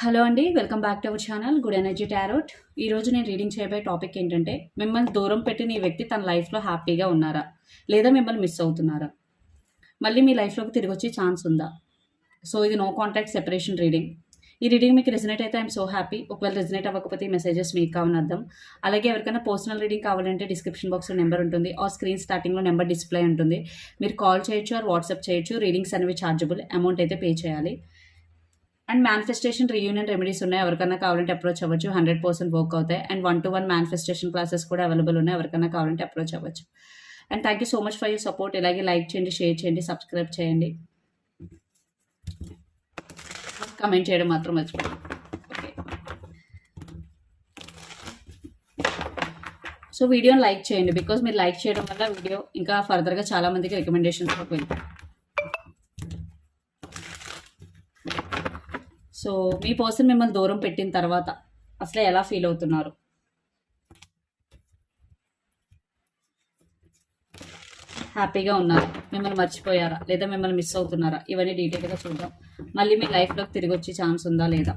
Hello అండి welcome back to our channel good energy tarot. ఈరోజు నేను రీడింగ్ చేయబోయే టాపిక్ ఏంటంటే మిమ్మల్ని దూరం పెట్టిన ఈ వ్యక్తి తన లైఫ్లో హ్యాపీగా ఉన్నారా? లేదా మిమ్మల్ని మిస్ అవుతున్నారా? మళ్ళీ మీ లైఫ్లోకి తిరిగి వచ్చే ఛాన్స్ ఉందా? సో ఇది నో కాంటాక్ట్ సెపరేషన్ రీడింగ్. ఈ రీడింగ్ మీకు రెజినేట్ అయితే ఐఎమ్ సో హ్యాపీ. ఒకవేళ రెజినేట్ అవ్వకపోతే ఈ మెసేజెస్ మీకు కావాలని అర్థం. అలాగే ఎవరికైనా పర్సనల్ రీడింగ్ కావాలంటే డిస్క్రిప్షన్ బాక్స్లో నెంబర్ ఉంటుంది. ఆ స్క్రీన్ స్టార్టింగ్లో నెంబర్ డిస్ప్లే ఉంటుంది. మీరు కాల్ చేయొచ్చు ఆర్ వాట్సాప్ చేయొచ్చు. రీడింగ్స్ అనేవి ఛార్జబుల్. అమౌంట్ అయితే పే చేయాలి. అండ్ మేనిఫెస్టేషన్ రీయూనియన్ రెమెడీస్ ఉన్నాయి. ఎవరికైనా కావాలంటే అప్రోచ్ అవ్వచ్చు. హండ్రెడ్ పర్సెంట్ వర్క్ అవుతాయి. And one to one manifestation classes కూడా అవైలబుల్ ఉన్నాయి. ఎవరికైనా కావాలంటే అప్రోచ్ అవ్వచ్చు. And thank you so much for you support ఇలాగే లైక్ చేయండి షేర్ చేయండి సబ్స్క్రైబ్ చేయండి. కమెంట్ చేయడం మాత్రం మర్చిపోండి సో వీడియోని లైక్ చేయండి. బికాజ్ మీరు లైక్ చేయడం వల్ల వీడియో ఇంకా ఫర్దర్గా చాలా మందికి రికమెండేషన్స్లోకి వెళ్తాయి సో మీ పర్సన్ మిమ్మల్ని దూరం పెట్టిన తర్వాత అసలు ఎలా ఫీల్ అవుతున్నారు? హ్యాపీగా ఉన్నారా. మిమ్మల్ని మర్చిపోయారా? లేదా మిమ్మల్ని మిస్ అవుతున్నారా? ఇవన్నీ డీటెయిల్గా చూద్దాం. మళ్ళీ మీ లైఫ్లోకి తిరిగి వచ్చే ఛాన్స్ ఉందా లేదా?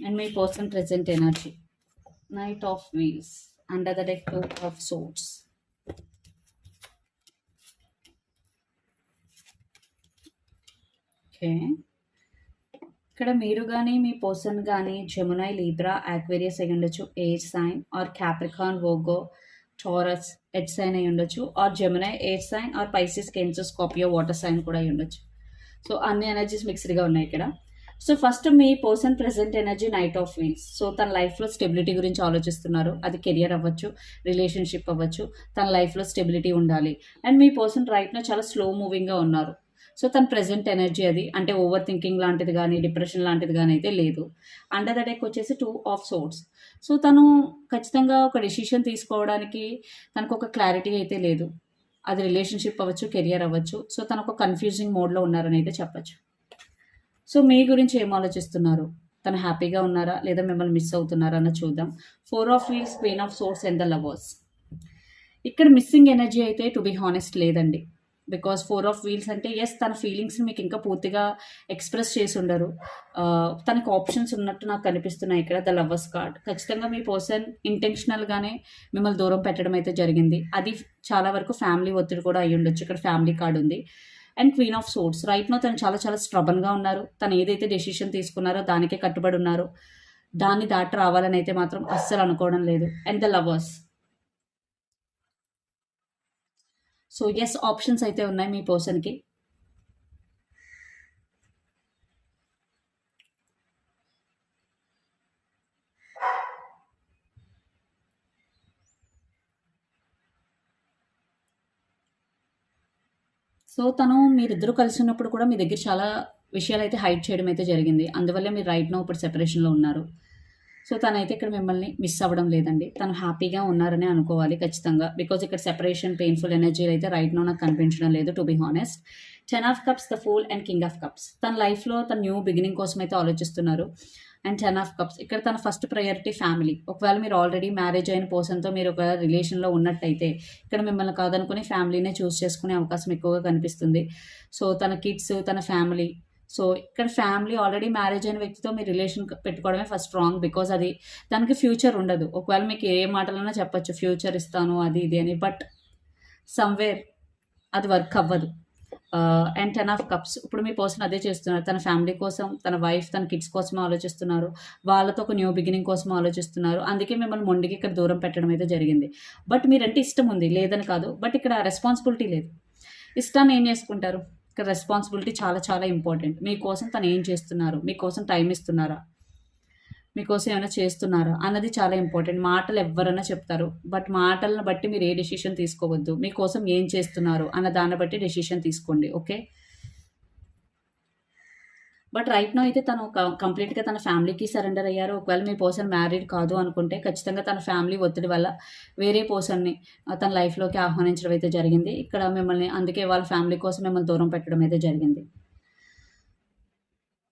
And my person present energy knight of wheels under the deck two of swords okay. ఇక్కడ మీరు కానీ మీ పర్సన్ కానీ జమునాయ్ లీబ్రా యాక్వేరియస్ అయి ఉండొచ్చు air sign or Capricorn Virgo Taurus earth sign అయి ఉండొచ్చు or Gemini air sign or Pisces Cancer Scorpio water sign కూడా అయి ఉండొచ్చు. సో అన్ని ఎనర్జీస్ మిక్స్డ్గా ఉన్నాయి ఇక్కడ. So first me person present energy knight of wheels so తన లైఫ్లో స్టెబిలిటీ గురించి ఆలోచిస్తున్నారు. అది కెరియర్ అవ్వచ్చు రిలేషన్షిప్ అవ్వచ్చు తన లైఫ్లో స్టెబిలిటీ ఉండాలి. అండ్ మీ పర్సన్ రైట్లో చాలా స్లో మూవింగ్గా ఉన్నారు. సో తన ప్రెసెంట్ ఎనర్జీ అది. అంటే ఓవర్ థింకింగ్ లాంటిది కానీ డిప్రెషన్ లాంటిది కానీ అయితే లేదు. అండర్ ద డెక్ వచ్చేసి టూ ఆఫ్ సోర్స్ సో తను ఖచ్చితంగా ఒక డెసిషన్ తీసుకోవడానికి తనకు ఒక క్లారిటీ అయితే లేదు. అది రిలేషన్షిప్ అవ్వచ్చు కెరియర్ అవ్వచ్చు. సో తను ఒక కన్ఫ్యూజింగ్ మోడ్లో ఉన్నారని అయితే చెప్పచ్చు. సో మీ గురించి ఏం ఆలోచిస్తున్నారు? తను హ్యాపీగా ఉన్నారా? లేదా మిమ్మల్ని మిస్ అవుతున్నారా అన్న చూద్దాం. Four of wheels queen of swords and the lovers. ఇక్కడ మిస్సింగ్ ఎనర్జీ అయితే టు బి హానెస్ట్ లేదండి. బికాస్ ఫోర్ ఆఫ్ వీల్స్ అంటే ఎస్ తన ఫీలింగ్స్ని మీకు ఇంకా పూర్తిగా ఎక్స్ప్రెస్ చేసి ఉండరు. తనకు ఆప్షన్స్ ఉన్నట్టు నాకు కనిపిస్తున్నాయి ఇక్కడ ద లవర్స్ కార్డ్. ఖచ్చితంగా మీ పర్సన్ ఇంటెన్షనల్గానే మిమ్మల్ని దూరం పెట్టడం అయితే జరిగింది. అది చాలా వరకు ఫ్యామిలీ ఒత్తిడి కూడా అయ్యి ఉండొచ్చు ఇక్కడ ఫ్యామిలీ కార్డ్ ఉంది. And queen of swords right now తను చాలా చాలా స్ట్రబన్గా ఉన్నారు. తను ఏదైతే డెసిషన్ తీసుకున్నారో దానికే కట్టుబడి ఉన్నారు. దాన్ని దాటి రావాలని అయితే మాత్రం అస్సలు అనుకోవడం లేదు. And the lovers. So yes options అయితే ఉన్నాయి మీ పర్సన్కి సో తను మీరిద్దరూ కలిసి ఉన్నప్పుడు కూడా మీ దగ్గర చాలా విషయాలు అయితే హైడ్ చేయడం అయితే జరిగింది. అందువల్లే మీరు రైట్ నో ఇప్పుడు సెపరేషన్లో ఉన్నారు. సో తనైతే ఇక్కడ మిమ్మల్ని మిస్ అవ్వడం లేదండి. తను హ్యాపీగా ఉన్నారని అనుకోవాలి ఖచ్చితంగా. బికాజ్ ఇక్కడ సెపరేషన్ పెయిన్ఫుల్ ఎనర్జీ అయితే రైట్ నో నాకు కనిపించడం లేదు to be honest. Ten of cups the fool and king of cups. తన లైఫ్లో తన న్యూ బిగినింగ్ కోసం అయితే ఆలోచిస్తున్నారు. And ten of cups. ఇక్కడ తన ఫస్ట్ ప్రయారిటీ ఫ్యామిలీ ఒకవేళ మీరు ఆల్రెడీ మ్యారేజ్ అయిన పర్సన్తో మీరు ఒక రిలేషన్లో ఉన్నట్టయితే ఇక్కడ మిమ్మల్ని కాదనుకుని ఫ్యామిలీనే చూస్ చేసుకునే అవకాశం ఎక్కువగా కనిపిస్తుంది. సో తన కిడ్స్ తన ఫ్యామిలీ సో ఇక్కడ ఫ్యామిలీ ఆల్రెడీ మ్యారేజ్ అయిన వ్యక్తితో మీరు రిలేషన్ పెట్టుకోవడమే ఫస్ట్ రాంగ్ బికాజ్ అది దానికి ఫ్యూచర్ ఉండదు. ఒకవేళ మీకు ఏ మాటలైనా చెప్పొచ్చు ఫ్యూచర్ ఇస్తాను అది ఇది అని. బట్ సమ్వేర్ అది వర్క్ అవ్వదు. అండ్ టెన్ ఆఫ్ కప్స్ ఇప్పుడు మీ పర్సన్ అదే చేస్తున్నారు. తన ఫ్యామిలీ కోసం తన వైఫ్ తన కిడ్స్ కోసం ఆలోచిస్తున్నారు. వాళ్ళతో ఒక న్యూ బిగినింగ్ కోసం ఆలోచిస్తున్నారు. అందుకే మిమ్మల్ని మొండికి ఇక్కడ దూరం పెట్టడం అయితే జరిగింది. బట్ మీరంటే ఇష్టం ఉంది. లేదని కాదు. బట్ ఇక్కడ రెస్పాన్సిబిలిటీ లేదు. ఇష్టాన్ని ఏం చేసుకుంటారు? ఇక్కడ రెస్పాన్సిబిలిటీ చాలా చాలా ఇంపార్టెంట్ మీకోసం తను ఏం చేస్తున్నారు? మీకోసం టైం ఇస్తున్నారా? మీకోసం ఏమైనా చేస్తున్నారా అన్నది చాలా ఇంపార్టెంట్ మాటలు ఎవరైనా చెప్తారు బట్ మాటలను బట్టి మీరు ఏ డెసిషన్ తీసుకోవద్దు మీకోసం ఏం చేస్తున్నారు అన్న దాన్ని బట్టి డెసిషన్ తీసుకోండి ఓకే బట్ రైట్ నో అయితే తను కంప్లీట్‌గా తన ఫ్యామిలీకి సరెండర్ అయ్యారు. ఒకవేళ మీ పర్సన్ మ్యారీడ్ కాదు అనుకుంటే ఖచ్చితంగా తన ఫ్యామిలీ ఒత్తిడి వల్ల వేరే పర్సన్‌ని తన లైఫ్‌లోకి ఆహ్వానించడం అయితే జరిగింది. ఇక్కడ మిమ్మల్ని అందుకే వాళ్ళ ఫ్యామిలీ కోసం మిమ్మల్ని దూరం పెట్టడం అయితే జరిగింది.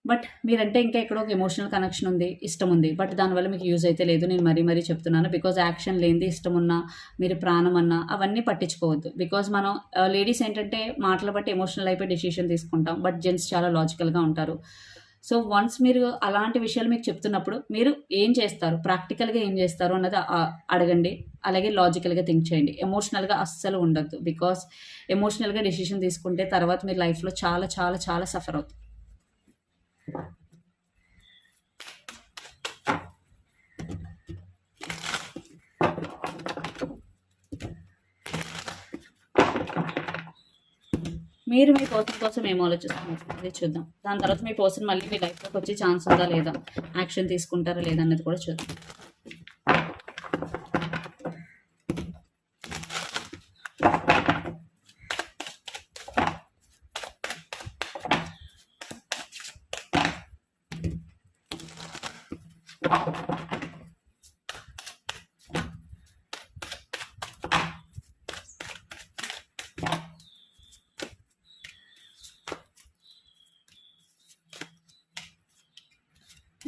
బట్ మీరంటే ఇంకా ఎక్కడో ఒక ఎమోషనల్ కనెక్షన్ ఉంది. ఇష్టం ఉంది. బట్ దానివల్ల మీకు యూజ్ అయితే లేదు. నేను మరీ మరీ చెప్తున్నాను. బికాజ్ యాక్షన్ లేనిది ఇష్టం ఉన్నా, మీరు ప్రాణం అన్నా అవన్నీ పట్టించుకోవద్దు. బికాజ్ మనం లేడీస్ ఏంటంటే మాటలు బట్టి ఎమోషనల్ అయిపోయి డెసిషన్ తీసుకుంటాం. బట్ జెంట్స్ చాలా లాజికల్‌గా ఉంటారు. సో, వన్స్ మీరు అలాంటి విషయాలు మీకు చెప్తున్నప్పుడు మీరు ఏం చేస్తారు? ప్రాక్టికల్‌గా ఏం చేస్తారు అన్నది అడగండి. అలాగే లాజికల్‌గా థింక్ చేయండి. ఎమోషనల్‌గా అస్సలు ఉండద్దు బికాస్ ఎమోషనల్‌గా డెసిషన్ తీసుకుంటే తర్వాత మీరు లైఫ్‌లో చాలా చాలా చాలా సఫర్ అవుతుంది మీరు మీ పర్సన్ కోసం ఏం ఆలోచిస్తున్నారు? అది చూద్దాం. దాని తర్వాత మీ పర్సన్ మళ్ళీ మీ లైఫ్‌లోకి వచ్చే ఛాన్స్ ఉందా లేదా? యాక్షన్ తీసుకుంటారా లేదా అన్నది కూడా చూద్దాం.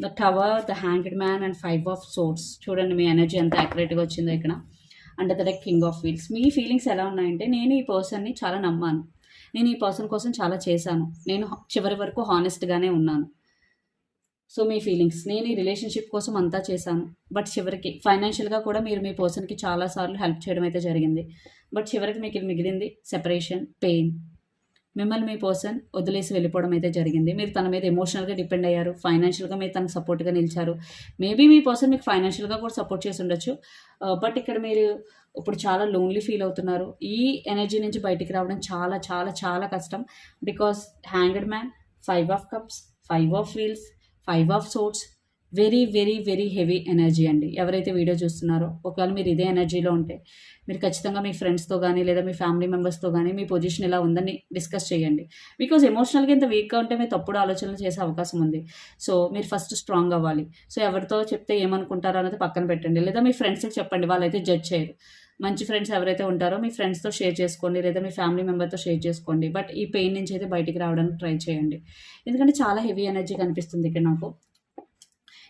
The tower, the hanged man and five of swords చూడండి మీ ఎనర్జీ ఎంత యాక్యురేట్‌గా వచ్చిందో ఇక్కడ. And the king of wheels. Me feelings ఎలా ఉన్నాయంటే నేను ఈ పర్సన్‌ని చాలా నమ్మాను. నేను ఈ పర్సన్ కోసం చాలా చేశాను. నేను చివరి వరకు హానెస్ట్‌గానే ఉన్నాను. సో, మీ ఫీలింగ్స్. నేను ఈ రిలేషన్‌షిప్ కోసం అంతా చేశాను. బట్ చివరికి ఫైనాన్షియల్‌గా కూడా మీరు మీ పర్సన్‌కి చాలా సార్లు హెల్ప్ చేయడం అయితే జరిగింది. బట్ చివరికి మీకు మిగిలింది సెపరేషన్, పెయిన్. మిమ్మల్ని మీ పర్సన్ వదిలేసి వెళ్ళిపోవడం అయితే జరిగింది. మీరు తన మీద ఎమోషనల్‌గా డిపెండ్ అయ్యారు. ఫైనాన్షియల్‌గా మీరు తనకు సపోర్ట్‌గా నిలిచారు. మేబీ మీ పర్సన్ మీకు ఫైనాన్షియల్‌గా కూడా సపోర్ట్ చేసి ఉండొచ్చు. బట్ ఇక్కడ మీరు ఇప్పుడు చాలా లోన్లీ ఫీల్ అవుతున్నారు. ఈ ఎనర్జీ నుంచి బయటికి రావడం చాలా చాలా చాలా కష్టం. Because hanged man, five of cups, five of wheels, five of swords very very very heavy energy అండి. ఎవరైతే వీడియో చూస్తున్నారో ఒకవేళ మీరు ఇదే ఎనర్జీలో ఉంటే మీరు ఖచ్చితంగా మీ ఫ్రెండ్స్‌తో కానీ లేదా మీ ఫ్యామిలీ మెంబర్స్‌తో కానీ మీ పొజిషన్ ఇలా ఉందని డిస్కస్ చేయండి. బికాజ్ ఎమోషనల్‌గా ఇంత వీక్‌గా ఉంటే మీరు తప్పుడు ఆలోచనలు చేసే అవకాశం ఉంది. సో, మీరు ఫస్ట్ స్ట్రాంగ్ అవ్వాలి. సో, ఎవరితో చెప్తే ఏమనుకుంటారో అనేది పక్కన పెట్టండి. లేదా మీ ఫ్రెండ్స్‌కి చెప్పండి. వాళ్ళైతే జడ్జ్ చేయరు. మంచి ఫ్రెండ్స్ ఎవరైతే ఉంటారో మీ ఫ్రెండ్స్‌తో షేర్ చేసుకోండి. లేదా మీ ఫ్యామిలీ మెంబర్‌తో షేర్ చేసుకోండి. బట్ ఈ పెయిన్ నుంచి అయితే బయటికి రావడానికి ట్రై చేయండి. ఎందుకంటే చాలా హెవీ ఎనర్జీ కనిపిస్తుంది ఇక్కడ నాకు.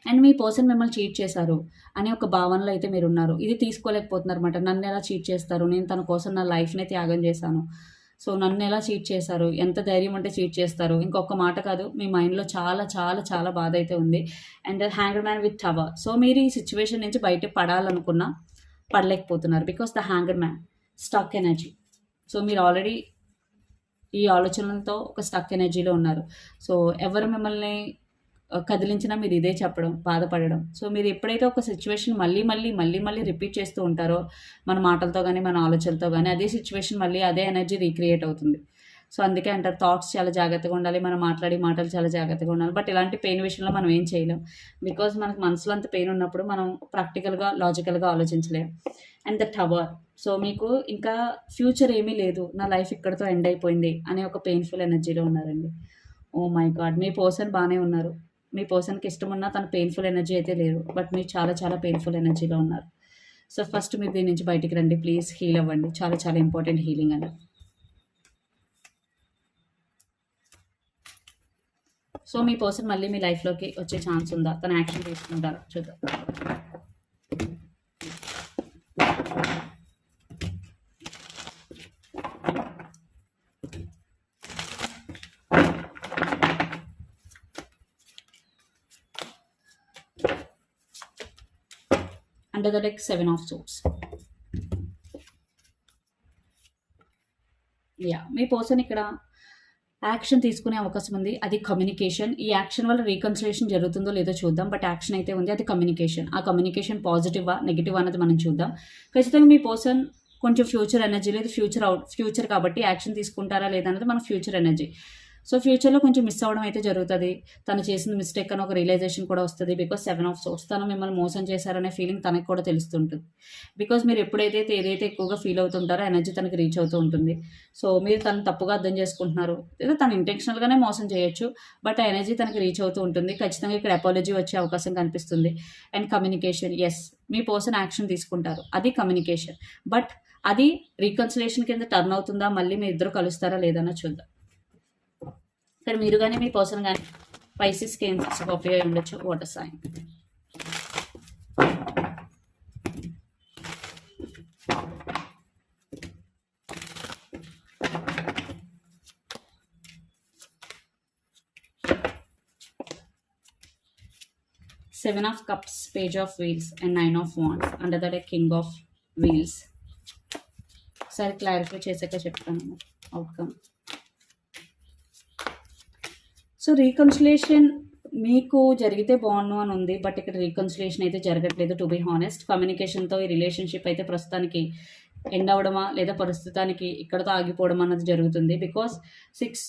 అండ్ మీ పర్సన్ మిమ్మల్ని చీట్ చేశారు అనే ఒక భావనలో అయితే మీరు ఉన్నారు ఇది తీసుకోలేకపోతున్నారు అన్నమాట నన్ను ఎలా చీట్ చేస్తారు? నేను తన కోసం నా లైఫ్‌నే త్యాగం చేశాను. సో, నన్ను ఎలా చీట్ చేశారు? ఎంత ధైర్యం ఉంటే చీట్ చేస్తారు? ఇంకొక మాట కాదు మీ మైండ్‌లో చాలా చాలా చాలా బాధ అయితే ఉంది. And hanger man with tower. So, మీరు ఈ సిచ్యువేషన్ నుంచి బయట పడాలనుకున్నా పడలేకపోతున్నారు. Because the hanger man stuck energy. So, మీరు ఆల్రెడీ ఈ ఆలోచనలతో ఒక స్టక్ ఎనర్జీలో ఉన్నారు. సో, ఎవరు మిమ్మల్ని కదిలించినా మీరు ఇదే చెప్పడం, బాధపడడం. సో, మీరు ఎప్పుడైతే ఒక సిచ్యువేషన్ మళ్ళీ మళ్ళీ మళ్ళీ మళ్ళీ రిపీట్ చేస్తూ ఉంటారో మన మాటలతో కానీ మన ఆలోచనలతో కానీ అదే సిచ్యువేషన్ మళ్ళీ అదే ఎనర్జీ రీక్రియేట్ అవుతుంది. సో, అందుకే అంటారు థాట్స్ చాలా జాగ్రత్తగా ఉండాలి. మనం మాట్లాడే మాటలు చాలా జాగ్రత్తగా ఉండాలి. బట్ ఇలాంటి పెయిన్ విషయంలో మనం ఏం చేయలేం. బికాజ్ మనకు మనసులో అంత పెయిన్ ఉన్నప్పుడు మనం ప్రాక్టికల్‌గా, లాజికల్‌గా ఆలోచించలేం. And the tower. సో, మీకు ఇంకా ఫ్యూచర్ ఏమీ లేదు. నా లైఫ్ ఇక్కడితో ఎండ్ అయిపోయింది అనే ఒక పెయిన్‌ఫుల్ ఎనర్జీలో ఉన్నారండి. Oh my God! మీ పర్సన్ బాగానే ఉన్నారు. మీ పర్సన్‌కి ఇష్టం ఉన్నా తను పెయిన్‌ఫుల్ ఎనర్జీ అయితే లేరు. బట్ మీరు చాలా చాలా పెయిన్‌ఫుల్ ఎనర్జీలో ఉన్నారు. సో, ఫస్ట్ మీరు దీని నుంచి బయటికి రండి. ప్లీజ్ హీల్ అవ్వండి. చాలా చాలా ఇంపార్టెంట్ హీలింగ్ అనేది. సో, మీ పర్సన్ మళ్ళీ మీ లైఫ్‌లోకి వచ్చే ఛాన్స్ ఉందా? తను యాక్షన్ తీసుకుంటారా? చూద్దాం. Under the deck seven of swords yeah మీ పర్సన్ ఇక్కడ యాక్షన్ తీసుకునే అవకాశం ఉంది. అది కమ్యూనికేషన్. ఈ యాక్షన్ వల్ల రీకన్సిలేషన్ జరుగుతుందో లేదో చూద్దాం. బట్ యాక్షన్ అయితే ఉంది. అది కమ్యూనికేషన్. ఆ కమ్యూనికేషన్ పాజిటివా? నెగిటివ్ అన్నది మనం చూద్దాం. ఖచ్చితంగా మీ పర్సన్ కొంచెం ఫ్యూచర్ ఎనర్జీ లేదు. ఫ్యూచర్ అవుట్ ఫ్యూచర్ కాబట్టి యాక్షన్ తీసుకుంటారా లేదన్నది మన ఫ్యూచర్ ఎనర్జీ. సో ఫ్యూచర్లో కొంచెం మిస్ అవ్వడం అయితే జరుగుతుంది. తను చేసిన మిస్టేక్ అని ఒక రియలైజేషన్ కూడా వస్తుంది. బికాస్ సెవెన్ ఆఫ్ సోర్స్ తను మిమ్మల్ని మోసం చేశారనే ఫీలింగ్ తనకు కూడా తెలుస్తుంటుంది. బికాస్ మీరు ఎప్పుడైతే ఏదైతే ఎక్కువగా ఫీల్ అవుతుంటారో ఎనర్జీ తనకి రీచ్ అవుతూ ఉంటుంది. సో మీరు తను తప్పుగా అర్థం చేసుకుంటున్నారు. లేదా తను ఇంటెన్షనల్గానే మోసం చేయొచ్చు బట్ ఆ ఎనర్జీ తనకి రీచ్ అవుతూ ఉంటుంది. ఖచ్చితంగా ఇక్కడ అపాలజీ వచ్చే అవకాశం కనిపిస్తుంది. అండ్ కమ్యూనికేషన్ ఎస్ మీ పర్సన్ యాక్షన్ తీసుకుంటారు. అది కమ్యూనికేషన్. బట్ అది రీకన్సిలేషన్ కింద టర్న్ అవుతుందా? మళ్ళీ మీ ఇద్దరు కలుస్తారా? లేదన్నా చూద్దాం. ఇక్కడ మీరు కానీ మీ పర్సన్ కానీ స్పైసీస్ కేమ్స్ కాపీ అయి ఉండొచ్చు? Water sign seven of cups page of wheels and nine of wands under that king of wheels ఒకసారి క్లారిఫై చేసాక చెప్తాను. అవుట్కమ్ సో రీకన్సిలేషన్ మీకు జరిగితే బాగుండు అని ఉంది బట్ ఇక్కడ రీకన్సిలేషన్ అయితే జరగట్లేదు టు బి హానెస్ట్ కమ్యూనికేషన్తో ఈ రిలేషన్షిప్ అయితే ప్రస్తుతానికి ఎండ్ అవ్వడమా లేదా ప్రస్తుతానికి ఇక్కడతో ఆగిపోవడం అన్నది జరుగుతుంది. Because six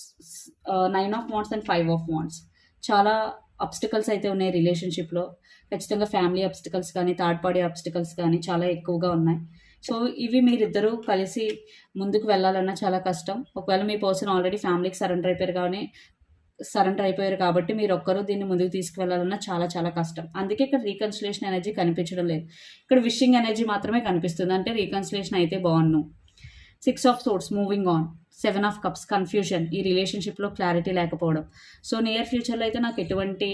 nine of wands and five of wands చాలా అబ్స్టికల్స్ అయితే ఉన్నాయి రిలేషన్షిప్లో ఖచ్చితంగా ఫ్యామిలీ అబ్స్టికల్స్ కానీ థర్డ్ పార్టీ అబ్స్టికల్స్ కానీ చాలా ఎక్కువగా ఉన్నాయి. సో ఇవి మీరిద్దరూ కలిసి ముందుకు వెళ్ళాలన్నా చాలా కష్టం. ఒకవేళ మీ పర్సన్ ఆల్రెడీ ఫ్యామిలీకి సరెండర్ అయిపోయారు కానీ సరెండర్ అయిపోయారు కాబట్టి మీరు ఒక్కరూ దీన్ని ముందుకు తీసుకువెళ్ళాలన్నా చాలా చాలా కష్టం. అందుకే ఇక్కడ రీకన్సిలేషన్ ఎనర్జీ కనిపించడం లేదు. ఇక్కడ విషింగ్ ఎనర్జీ మాత్రమే కనిపిస్తుంది. అంటే రీకన్సిలేషన్ అయితే బాగున్నాను six of swords moving on. Seven of cups confusion ఈ రిలేషన్షిప్లో క్లారిటీ లేకపోవడం. సో నియర్ ఫ్యూచర్లో అయితే నాకు ఎటువంటి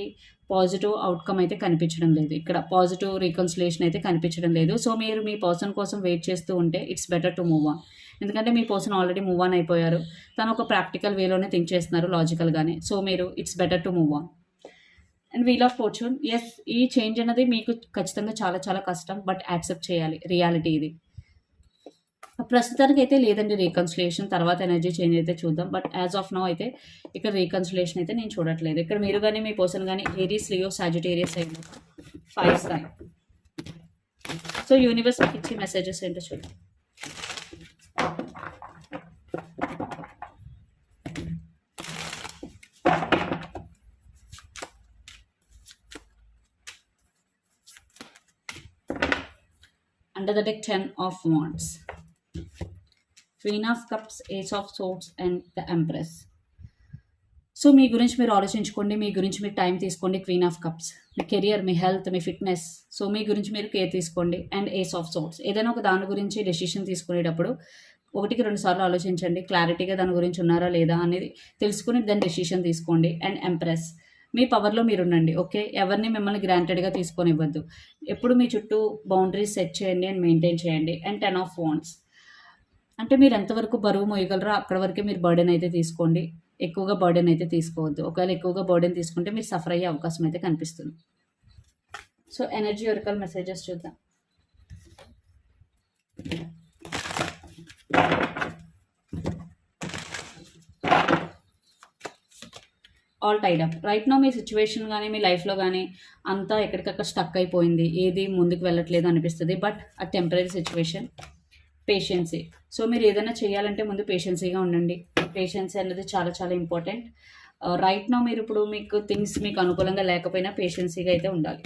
పాజిటివ్ అవుట్కమ్ అయితే కనిపించడం లేదు. ఇక్కడ పాజిటివ్ రీకన్సిలేషన్ అయితే కనిపించడం లేదు. సో మీరు మీ పర్సన్ కోసం వెయిట్ చేస్తూ ఉంటే it's better to move on. ఎందుకంటే మీ పర్సన్ ఆల్రెడీ మూవ్ ఆన్ అయిపోయారు. తను ఒక ప్రాక్టికల్ వేలోనే థింక్ చేస్తున్నారు లాజికల్గానే సో మీరు it's better to move on. And wheel of fortune yes ఈ చేంజ్ అనేది మీకు ఖచ్చితంగా చాలా చాలా కష్టం బట్ యాక్సెప్ట్ చేయాలి. రియాలిటీ ఇది. ప్రస్తుతానికి అయితే లేదండి రీకన్సిలేషన్ తర్వాత ఎనర్జీ చేంజ్ అయితే చూద్దాం. బట్ యాజ్ ఆఫ్ నౌ అయితే ఇక్కడ రీకన్సిలేషన్ అయితే నేను చూడట్లేదు. ఇక్కడ మీరు కానీ మీ పర్సన్ కానీ ఏరియస్ లియో సాజిటేరియస్ అయింది ఫైవ్ సైన్ సో యూనివర్స్ ఇచ్చే మెసేజెస్ ఏంటో చూడండి. Under the deck 10 of wands. Queen of cups ace of swords and the empress so మీ గురించి మీరు ఆలోచించుకోండి. మీ గురించి మీరు టైం తీసుకోండి. క్వీన్ ఆఫ్ కప్స్ మీ కెరియర్ మీ హెల్త్ మీ ఫిట్నెస్ సో మీ గురించి మీరు కేర్ తీసుకోండి. అండ్ ఏస్ ఆఫ్ సోర్ట్స్ ఏదైనా ఒక దాని గురించి డెసిషన్ తీసుకునేటప్పుడు ఒకటికి రెండు సార్లు ఆలోచించండి. క్లారిటీగా దాని గురించి ఉన్నారా లేదా అనేది తెలుసుకుని దాని డెసిషన్ తీసుకోండి. అండ్ ఎంప్రెస్ మీ పవర్లో మీరు ఉండండి. ఓకే ఎవరిని మిమ్మల్ని గ్రాంటెడ్గా తీసుకొని ఇవ్వద్దు ఎప్పుడు మీ చుట్టూ బౌండరీస్ సెట్ చేయండి అండ్ మెయింటైన్ చేయండి. అండ్ టెన్ ఆఫ్ వాన్స్ అంటే మీరు ఎంతవరకు బరువు మోయగలరో అక్కడ వరకే మీరు బర్డెన్ అయితే తీసుకోండి. ఎక్కువగా బర్డెన్ అయితే తీసుకోవద్దు. ఒకవేళ ఎక్కువగా బర్డెన్ తీసుకుంటే మీరు సఫర్ అయ్యే అవకాశం అయితే కనిపిస్తుంది. సో ఎనర్జీ ఒరికల్ మెసేజెస్ చూద్దాం. All tied up right now మీ సిచ్యువేషన్ కానీ మీ లైఫ్లో కానీ అంతా ఎక్కడికక్కడ స్టక్ అయిపోయింది. ఏది ముందుకు వెళ్ళట్లేదు అనిపిస్తుంది. బట్ ఆ టెంపరీ సిచ్యువేషన్ పేషెన్సీ సో మీరు ఏదైనా చేయాలంటే ముందు పేషెన్సీగా ఉండండి. పేషెన్సీ అనేది చాలా చాలా ఇంపార్టెంట్ రైట్ నో మీరు ఇప్పుడు మీకు థింగ్స్ మీకు అనుకూలంగా లేకపోయినా పేషెన్సీగా అయితే ఉండాలి.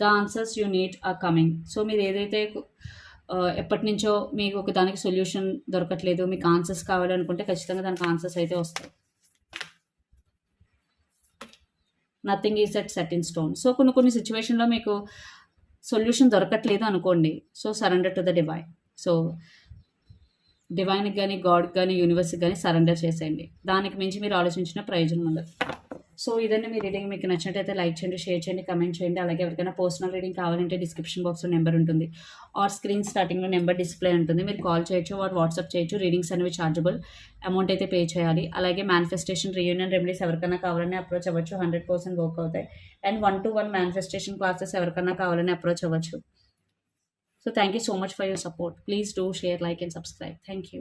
The answers you need are coming so మీరు ఏదైతే uh, ఎప్పటి నుంచో మీకు ఒక దానికి సొల్యూషన్ దొరకట్లేదు మీకు ఆన్సర్స్ కావాలనుకుంటే ఖచ్చితంగా దానికి ఆన్సర్స్ అయితే వస్తాయి. Nothing is at set in stone so కొన్ని కొన్ని సిచ్యువేషన్లో మీకు సొల్యూషన్ దొరకట్లేదు అనుకోండి. So surrender to the divine. So డివైన్కి కానీ గాడ్కి కానీ యూనివర్స్కి కానీ సరెండర్ చేసేయండి. దానికి మించి మీరు ఆలోచించిన ప్రయోజనం ఉండదు. సో ఇదన్నీ మీ రీడింగ్. మీకు నచ్చినట్టయితే లైక్ చేయండి షేర్ చేయండి కమెంట్ చేయండి. అలాగే ఎవరికైనా పర్సనల్ రీడింగ్ కావాలంటే డిస్క్రిప్షన్ బాక్స్లో నెంబర్ ఉంటుంది. ఆర్ స్క్రీన్ స్టార్టింగ్లో నెంబర్ డిస్ప్లే ఉంటుంది. మీరు కాల్ చేయొచ్చు ఆర్ వాట్సాప్ చేయొచ్చు. రీడింగ్స్ అనేవి చార్జబుల్ అమౌంట్ అయితే పే చేయాలి. అలాగే మేనిఫెస్టేషన్ రీయూనియన్ రెమెడీస్ ఎవరికైనా కావాలని అప్రోచ్ అవ్వచ్చు. హండ్రెడ్ పర్సెంట్ వర్క్ అవుతాయి. And one to one manifestation classes ఎవరికైనా కావాలని అప్రోచ్ అవ్వచ్చు. So thank you so much for your support please do share like and subscribe thank you